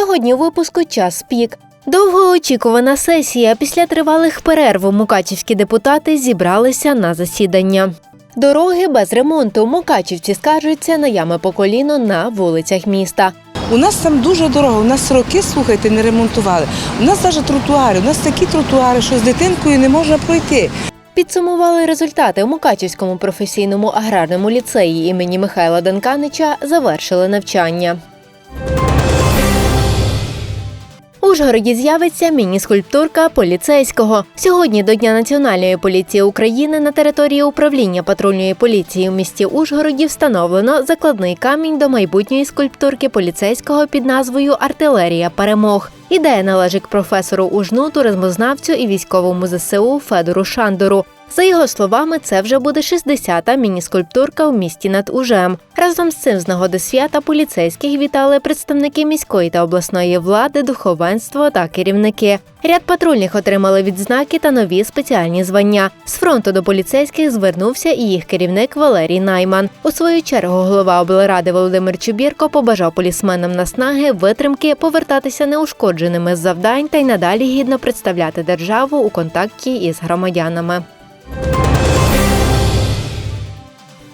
Сьогодні у випуску час пік. Довгоочікувана сесія. Після тривалих перерв мукачівські депутати зібралися на засідання. Дороги без ремонту. Мукачівці скаржаться на ями по коліно на вулицях міста. У нас там дуже дорого. У нас роки, слухайте, не ремонтували. У нас навіть тротуари. У нас такі тротуари, що з дитинкою не можна пройти. Підсумували результати у Мукачівському професійному аграрному ліцеї імені Михайла Данканича завершили навчання. Ужгороді з'явиться міні-скульптурка поліцейського. Сьогодні до Дня Національної поліції України на території управління патрульної поліції у місті Ужгороді встановлено закладний камінь до майбутньої скульптурки поліцейського під назвою Артилерія перемог. Ідея належить професору УЖНУ, туризмознавцю і військовому ЗСУ Федору Шандору. За його словами, це вже буде 60-та міні-скульптурка у місті над Ужем. Разом з цим з нагоди свята поліцейських вітали представники міської та обласної влади, духовенство та керівники. Ряд патрульних отримали відзнаки та нові спеціальні звання. З фронту до поліцейських звернувся і їх керівник Валерій Найман. У свою чергу голова облради Володимир Чубірко побажав полісменам наснаги, витримки, повертатися неушкодженими з завдань та й надалі гідно представляти державу у контакті із громадянами.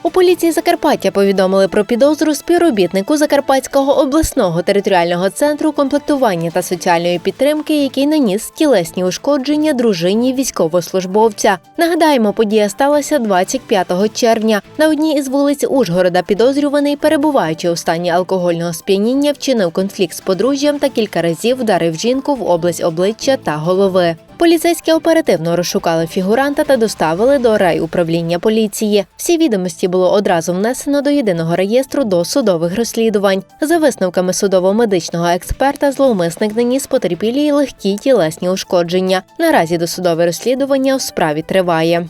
У поліції Закарпаття повідомили про підозру співробітнику Закарпатського обласного територіального центру комплектування та соціальної підтримки, який наніс тілесні ушкодження дружині військовослужбовця. Нагадаємо, подія сталася 25 червня. На одній із вулиць Ужгорода підозрюваний, перебуваючи у стані алкогольного сп'яніння, вчинив конфлікт з подружжям та кілька разів вдарив жінку в область обличчя та голови. Поліцейські оперативно розшукали фігуранта та доставили до райуправління поліції. Всі відомості було одразу внесено до єдиного реєстру досудових розслідувань. За висновками судово-медичного експерта, зловмисник наніс потерпілій легкі тілесні ушкодження. Наразі досудове розслідування у справі триває.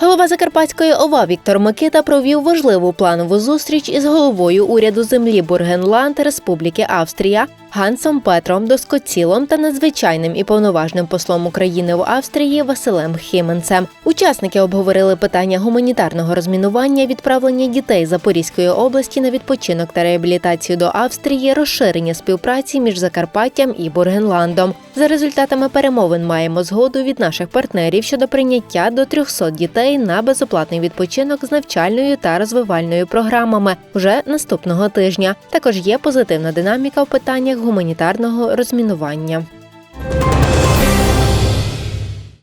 Голова Закарпатської ОВА Віктор Микита провів важливу планову зустріч із головою уряду землі Бургенланд Республіки Австрія Гансом Петром Доскоцілом та надзвичайним і повноважним послом України в Австрії Василем Хіменцем. Учасники обговорили питання гуманітарного розмінування, відправлення дітей Запорізької області на відпочинок та реабілітацію до Австрії, розширення співпраці між Закарпаттям і Бургенландом. За результатами перемовин маємо згоду від наших партнерів щодо прийняття до 300 дітей на безоплатний відпочинок з навчальною та розвивальною програмами вже наступного тижня. Також є позитивна динаміка в питаннях гуманітарного розмінування.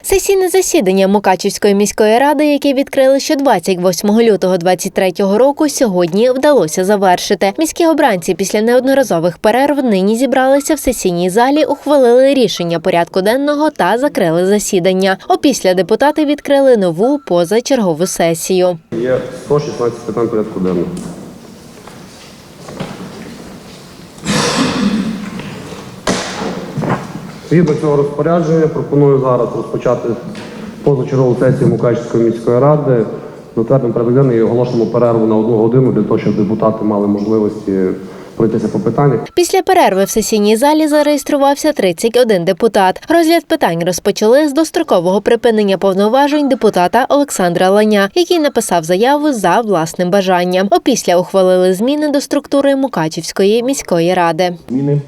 Сесійне засідання Мукачівської міської ради, яке відкрили ще 28 лютого 2023 року, сьогодні вдалося завершити. Міські обранці після неодноразових перерв нині зібралися в сесійній залі, ухвалили рішення порядку денного та закрили засідання. Опісля депутати відкрили нову позачергову сесію. Є 116 питань порядку денного. Згідно цього розпорядження, пропоную зараз розпочати позачергову сесію Мукачівської міської ради. Затвердимо порядок денний і оголошуємо перерву на одну годину для того, щоб депутати мали можливості пройтися по питаннях. Після перерви в сесійній залі зареєструвався 31 депутат. Розгляд питань розпочали з дострокового припинення повноважень депутата Олександра Ланя, який написав заяву за власним бажанням. Опісля ухвалили зміни до структури Мукачівської міської ради. зміни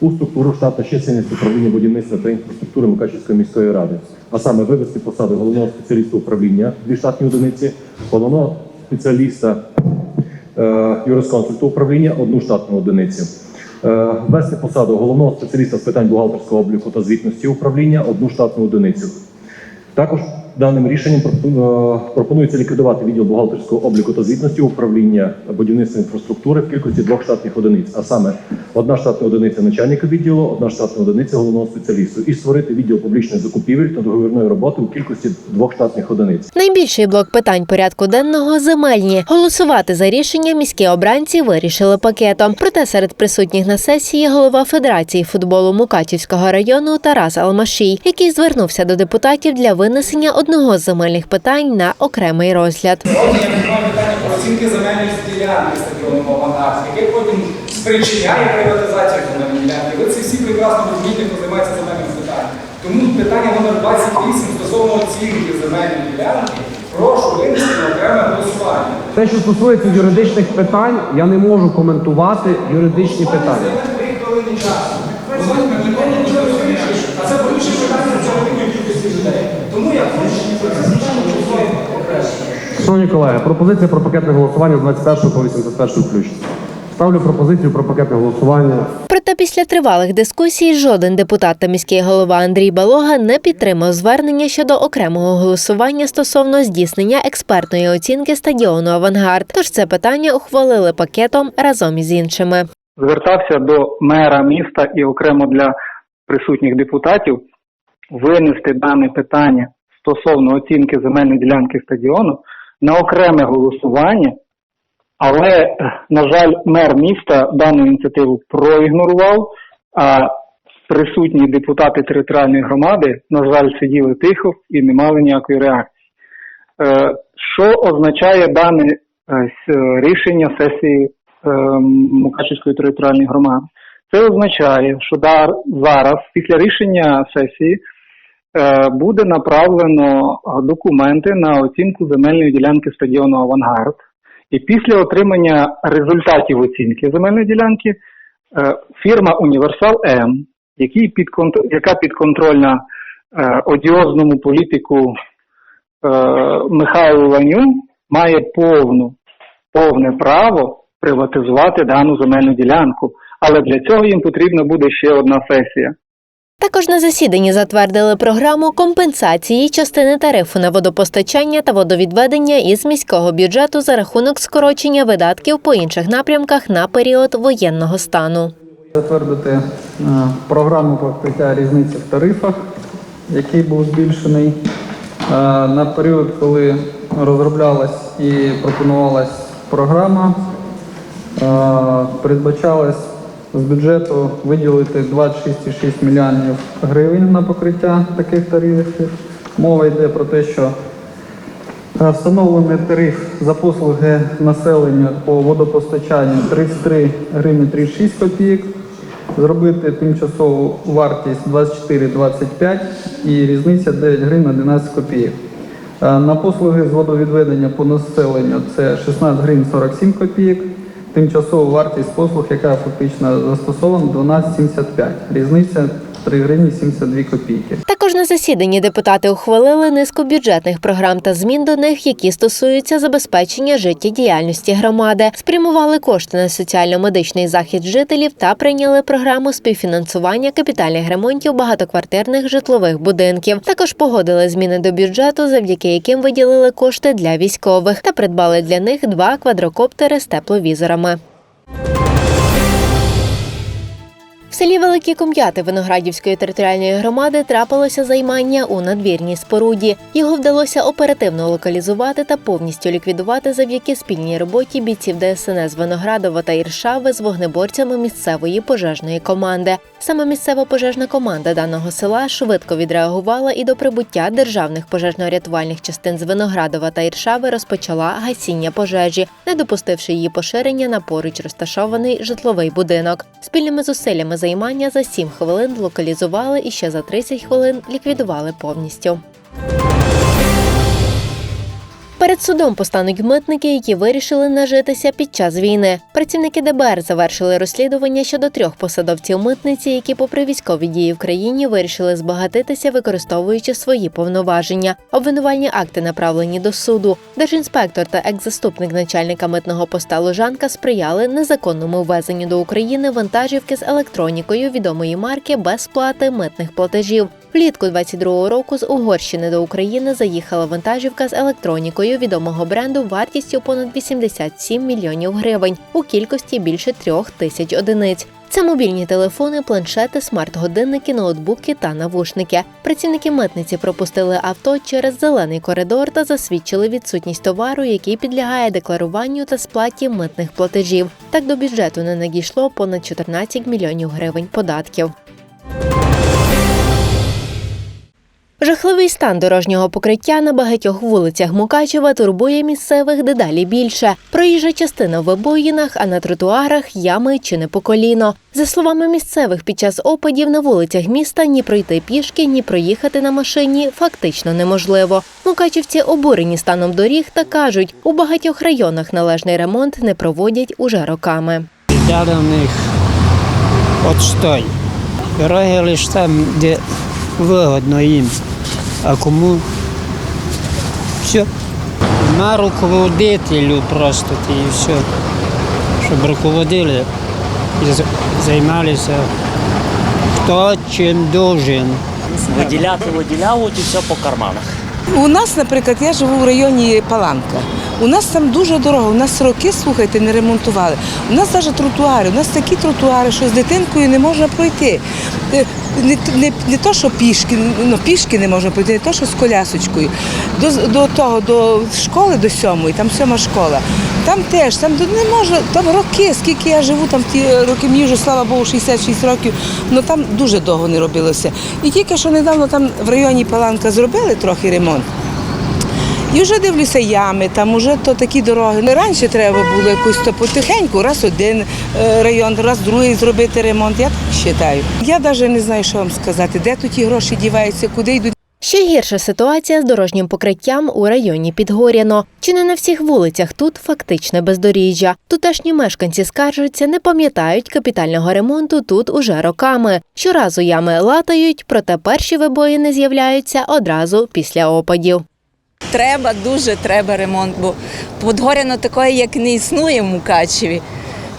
у структуру штату чисельність управління будівництва та інфраструктури Мукачівської міської ради, а саме вивести посаду головного спеціаліста управління дві штатні одиниці, головного спеціаліста е, юрисконсульту управління одну штатну одиницю. Е, Ввести посаду головного спеціаліста з питань бухгалтерського обліку та звітності управління одну штатну одиницю. Також даним рішенням е, пропонується ліквідувати відділ бухгалтерського обліку та звітності управління будівництва інфраструктури в кількості двох штатних одиниць, а саме одна штатна одиниця начальника відділу, одна штатна одиниця головного спеціалісту, і створити відділ публічних закупівель та договірної роботи у кількості двох штатних одиниць. Найбільший блок питань порядку денного земельні. Голосувати за рішення міські обранці вирішили пакетом. Проте серед присутніх на сесії голова Федерації футболу Мукачівського району Тарас Алмашій, який звернувся до депутатів для винесення одного з земельних питань на окремий розгляд. Сьогодні я піднімаю питання про оцінки земельних ділянки яке потім спричиняє приватизацію ділянки. Ви це всі прекрасно розумієте, хто займається земельним питанням. Тому питання номер 28 стосовно оцінки земельної ділянки, Прошу винести на окреме голосування. Те, що стосується юридичних питань, я не можу коментувати юридичні питання. Дві хвилини часу. Розумієте, ми ніколи нічого не вирішуємо. А це порушує питання для великої кількості людей. Тому я хочу, щоб це звичайно голосуємо окремо. Шановні колеги, пропозиція про пакетне голосування з 21 по 81 включно. Ставлю пропозицію про пакетне голосування. Проте після тривалих дискусій жоден депутат та міський голова Андрій Балога не підтримав звернення щодо окремого голосування стосовно здійснення експертної оцінки стадіону Авангард. Тож це питання ухвалили пакетом разом із іншими. звертався до мера міста і окремо для присутніх депутатів винести дане питання стосовно оцінки земельної ділянки стадіону на окреме голосування, але, на жаль, мер міста дану ініціативу проігнорував, а присутні депутати територіальної громади, на жаль, сиділи тихо і не мали ніякої реакції. Е, Що означає дане е, рішення сесії е, Мукачівської територіальної громади? Це означає, що зараз, після рішення сесії, буде направлено е, документи на оцінку земельної ділянки стадіону Авангард. І після отримання результатів оцінки земельної ділянки е, фірма Універсал М, яка підконтрольна е, одіозному політику е, Михайлу Ланю, має повну, повне право приватизувати дану земельну ділянку. Але для цього їм потрібна буде ще одна сесія. Також на засіданні затвердили програму компенсації частини тарифу на водопостачання та водовідведення із міського бюджету за рахунок скорочення видатків по інших напрямках на період воєнного стану. Затвердити е, програму покриття різниці в тарифах, який був збільшений е, на період, коли розроблялась і пропонувалась програма. е, Передбачалось з бюджету виділити 26,6 мільйонів гривень на покриття таких тарифів. Мова йде про те, що Е, Встановлений тариф за послуги населення по водопостачанню 33 гривні 36 копійок. Зробити тимчасову вартість 24,25 і різниця 9 гривень 11 копійок. Е, На послуги з водовідведення по населенню це 16 гривень 47 копійок. Тимчасова вартість послуг, яка фактично застосована 12,75. Різниця 3 гривні 72 копійки. Також на засіданні депутати ухвалили низку бюджетних програм та змін до них, які стосуються забезпечення життєдіяльності громади, спрямували кошти на соціально-медичний захист жителів та прийняли програму співфінансування капітальних ремонтів багатоквартирних житлових будинків. Також погодили зміни до бюджету, завдяки яким виділили кошти для військових та придбали для них два квадрокоптери з тепловізорами. В селі Великі Ком'яти Виноградівської територіальної громади трапилося займання у надвірній споруді. Його вдалося оперативно локалізувати та повністю ліквідувати завдяки спільній роботі бійців ДСНС Виноградова та Іршави з вогнеборцями місцевої пожежної команди. Саме місцева пожежна команда даного села швидко відреагувала і до прибуття державних пожежно-рятувальних частин з Виноградова та Іршави розпочала гасіння пожежі, не допустивши її поширення на поруч розташований житловий будинок. Спільними зусиллями займання за 7 хвилин локалізували і ще за 30 хвилин ліквідували повністю. Перед судом постануть митники, які вирішили нажитися під час війни. Працівники ДБР завершили розслідування щодо трьох посадовців митниці, які, попри військові дії в країні, вирішили збагатитися, використовуючи свої повноваження. Обвинувальні акти направлені до суду. Держінспектор та екс-заступник начальника митного поста Лужанка сприяли незаконному ввезенню до України вантажівки з електронікою відомої марки без сплати митних платежів. Влітку 22-го року з Угорщини до України заїхала вантажівка з електронікою відомого бренду вартістю понад 87 мільйонів гривень у кількості більше трьох тисяч одиниць. Це мобільні телефони, планшети, смарт-годинники, ноутбуки та навушники. Працівники митниці пропустили авто через зелений коридор та засвідчили відсутність товару, який підлягає декларуванню та сплаті митних платежів. Так до бюджету не надійшло понад 14 мільйонів гривень податків. Жахливий стан дорожнього покриття на багатьох вулицях Мукачева турбує місцевих дедалі більше. Проїжджа частина в вибоїнах, а на тротуарах ями чи не по коліно. За словами місцевих, під час опадів на вулицях міста ні пройти пішки, ні проїхати на машині фактично неможливо. Мукачівці обурені станом доріг та кажуть, у багатьох районах належний ремонт не проводять уже роками. Дали в них отстой. Дороги лише там, де вигодно їм. А кому все. На руководителю просто ті і все. Щоб руководили і займалися хто чим должен. Виділяти виділяв, от і все по карманах. У нас, наприклад, я живу в районі Паланка. У нас там дуже дорого. У нас роки, слухайте, не ремонтували. У нас навіть тротуари. У нас такі тротуари, що з дитинкою не можна пройти. Не, не, не то, що пішки, ну пішки не можна пройти, не то, що з колясочкою. До, до того, до школи, до сьомої, там сьома школа. Там теж, там не можна, там роки, скільки я живу, там ті роки, мені вже, слава Богу, 66 років, але там дуже довго не робилося. І тільки що недавно там в районі Паланка зробили трохи ремонт. І вже дивлюся ями, там вже то такі дороги. Не раніше треба було якось то потихеньку, раз один е, район, раз другий зробити ремонт. Я так вважаю. Я навіть не знаю, що вам сказати, де тут ті гроші діваються, куди йдуть. Ще гірша ситуація з дорожнім покриттям у районі Підгоряно. Чи не на всіх вулицях тут фактичне бездоріжжя. Тутешні мешканці скаржуються, не пам'ятають капітального ремонту тут уже роками. Щоразу ями латають, проте перші вибоїни з'являються одразу після опадів. Треба, дуже треба ремонт, бо Подгоряно такої, як не існує в Мукачеві.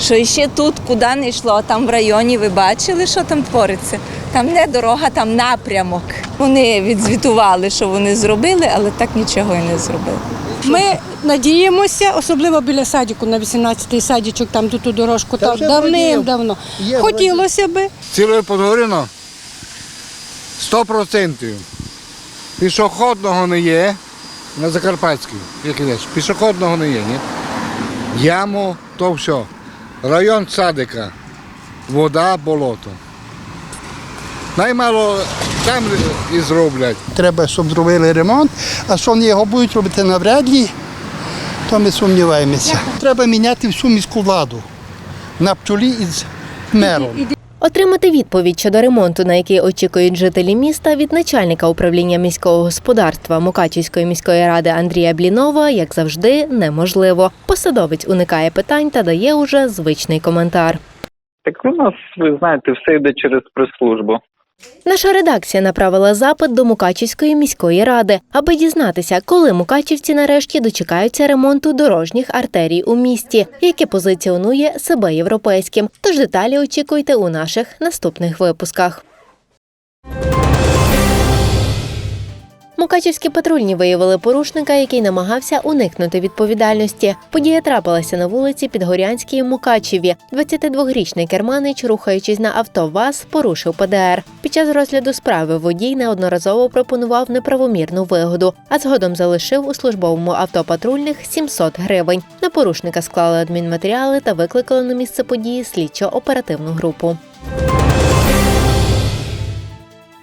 Що ще тут, куди не йшло, а там в районі ви бачили, що там твориться? Там не дорога, там напрямок. Вони відзвітували, що вони зробили, але так нічого і не зробили. Ми надіємося, особливо біля садіку на 18-й садічок, там тут ту дорожку, там давним-давно. Хотілося би. Ціле Подгоріно 100%. Пішохідного не є на Закарпатській, як ідеш. Пішохідного не є, ні? Яму, то все. Район садика, вода, болото. Наймало там і зроблять. Треба, щоб зробили ремонт, а що вони його будуть робити навряд ли, то ми сумніваємося. Треба міняти всю міську владу на пчолі із мером. Отримати відповідь щодо ремонту, на який очікують жителі міста, від начальника управління міського господарства Мукачівської міської ради Андрія Блінова, як завжди, неможливо. Посадовець уникає питань та дає уже звичний коментар. Так у нас, ви знаєте, все йде через прес-службу. Наша редакція направила запит до Мукачівської міської ради, аби дізнатися, коли мукачівці нарешті дочекаються ремонту дорожніх артерій у місті, яке позиціонує себе європейським. Тож деталі очікуйте у наших наступних випусках. Мукачівські патрульні виявили порушника, який намагався уникнути відповідальності. Подія трапилася на вулиці Підгорянській у Мукачеві. 22-річний керманич, рухаючись на авто ВАЗ, порушив ПДР. Під час розгляду справи водій неодноразово пропонував неправомірну вигоду, а згодом залишив у службовому авто патрульних 700 гривень. На порушника склали адмінматеріали та викликали на місце події слідчо-оперативну групу.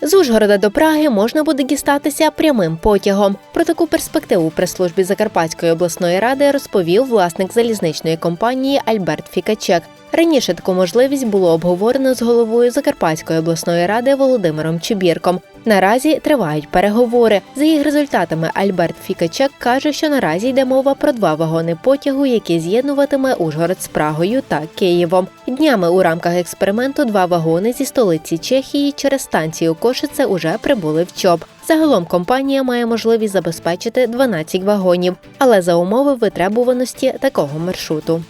З Ужгорода до Праги можна буде дістатися прямим потягом. Про таку перспективу прес-службі Закарпатської обласної ради розповів власник залізничної компанії Альберт Фікачек. Раніше таку можливість було обговорено з головою Закарпатської обласної ради Володимиром Чубірком. Наразі тривають переговори. За їх результатами Альберт Фікачек каже, що наразі йде мова про два вагони потягу, які з'єднуватиме Ужгород з Прагою та Києвом. Днями у рамках експерименту два вагони зі столиці Чехії через станцію Кошице уже прибули в ЧОП. Загалом компанія має можливість забезпечити 12 вагонів, але за умови витребуваності такого маршруту.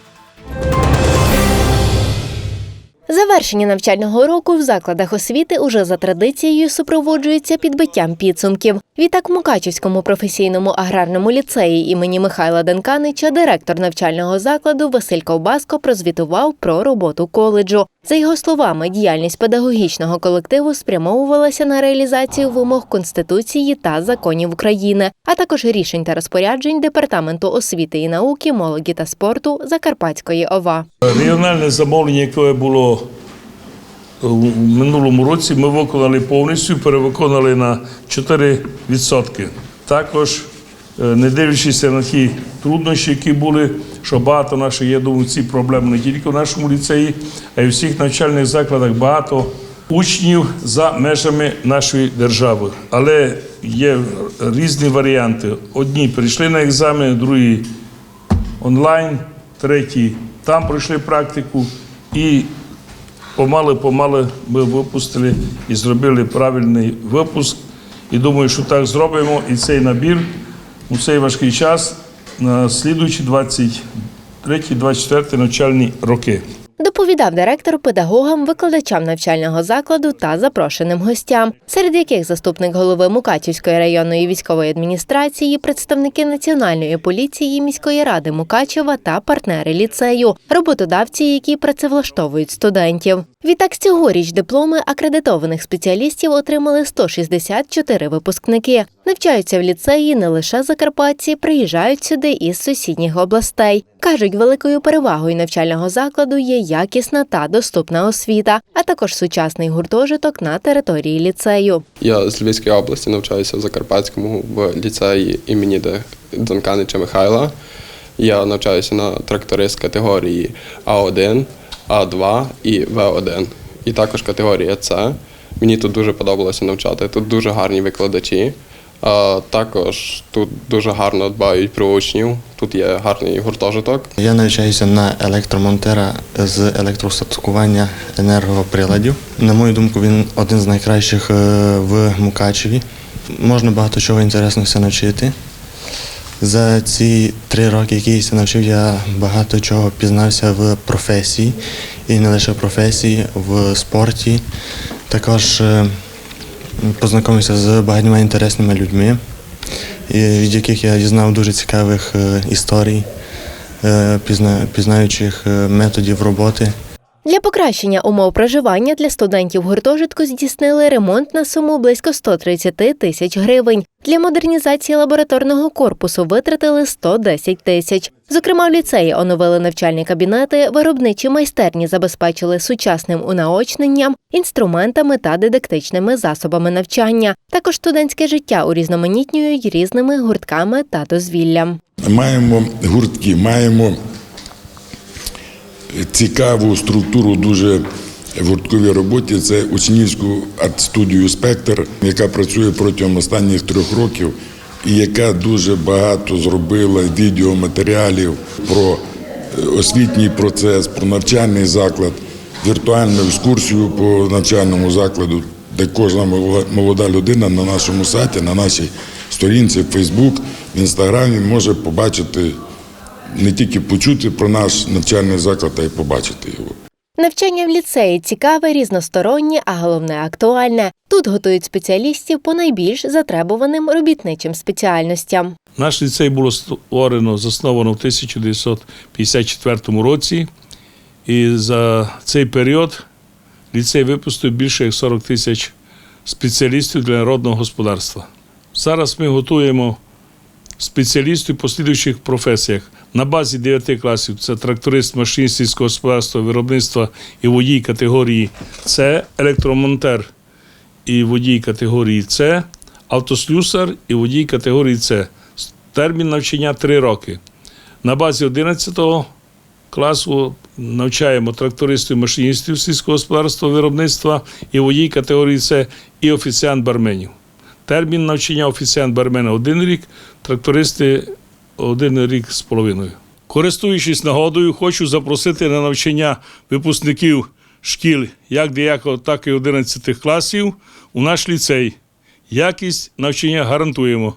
Завершення навчального року в закладах освіти уже за традицією супроводжується підбиттям підсумків. Відтак в Мукачівському професійному аграрному ліцеї імені Михайла Денканича директор навчального закладу Василь Ковбаско прозвітував про роботу коледжу. За його словами, діяльність педагогічного колективу спрямовувалася на реалізацію вимог Конституції та законів України, а також рішень та розпоряджень Департаменту освіти і науки, молоді та спорту Закарпатської ОВА. Регіональне замовлення, яке було У минулому році ми виконали повністю, перевиконали на 4%. Також, е, не дивлячись на ті труднощі, які були, що багато наших, думаю, ці проблеми не тільки в нашому ліцеї, а й у всіх навчальних закладах багато учнів за межами нашої держави. Але є різні варіанти. Одні прийшли на екзамен, другі онлайн, треті там пройшли практику і помали-помали ми випустили і зробили правильний випуск. І думаю, що так зробимо і цей набір у цей важкий час на слідуючі 23-24 навчальні роки. Доповідав директор педагогам, викладачам навчального закладу та запрошеним гостям, серед яких заступник голови Мукачівської районної військової адміністрації, представники Національної поліції міської ради Мукачева та партнери ліцею, роботодавці, які працевлаштовують студентів. Відтак цьогоріч дипломи акредитованих спеціалістів отримали 164 випускники. Навчаються в ліцеї не лише закарпатці, приїжджають сюди із сусідніх областей. Кажуть, великою перевагою навчального закладу є якісна та доступна освіта, а також сучасний гуртожиток на території ліцею. Я з Львівської області навчаюся в Закарпатському в ліцеї імені Донканича Михайла. Я навчаюся на тракторист категорії А1, А2 і В1. І також категорія С. Мені тут дуже подобалося навчати. Тут дуже гарні викладачі. А також тут дуже гарно дбають про учнів. Тут є гарний гуртожиток. Я навчаюся на електромонтера з електростаткування енергоприладів. На мою думку, він один з найкращих е, в Мукачеві. Можна багато чого інтересного навчити. За ці три роки, які я навчив, я багато чого пізнався в професії, і не лише в професії, в спорті. Також е, познайомився з багатьма інтересними людьми, від яких я дізнав дуже цікавих е, історій, е, пізнаючих е, методів роботи. Для покращення умов проживання для студентів гуртожитку здійснили ремонт на суму близько 130 тисяч гривень. Для модернізації лабораторного корпусу витратили 110 тисяч. Зокрема, в ліцеї оновили навчальні кабінети, виробничі майстерні забезпечили сучасним унаочненням, інструментами та дидактичними засобами навчання. Також студентське життя урізноманітнюють різними гуртками та дозвіллям. Маємо гуртки, маємо цікаву структуру дуже в гуртковій роботі. Це учнівську арт-студію Спектр, яка працює протягом останніх трьох років і яка дуже багато зробила відеоматеріалів про е, освітній процес, про навчальний заклад, віртуальну екскурсію по навчальному закладу, де кожна молода- людина на нашому сайті, на нашій сторінці в Facebook, в інстаграмі може побачити не тільки почути про наш навчальний заклад, а й побачити його. Навчання в ліцеї цікаве, різностороннє, а головне актуальне. Тут готують спеціалістів по найбільш затребуваним робітничим спеціальностям. Наш ліцей було створено, засновано в 1954 році, і за цей період ліцей випустив більше як 40 тисяч спеціалістів для народного господарства. Зараз ми готуємо спеціалістів по слідуючих професіях. На базі 9 класів це тракторист, машиніст сільського господарства, виробництва і водій категорії С, електромонтер і водій категорії С, автослюсар і водій категорії С. Термін навчання 3 роки. На базі 11 класу навчаємо трактористів, машиністів сільського господарства, виробництва і водій категорії С і офіціант барменів. Термін навчання офіціант бармена один рік, трактористи один рік з половиною. Користуючись нагодою, хочу запросити на навчання випускників шкіл як 9, так і 11 класів у наш ліцей. Якість навчання гарантуємо.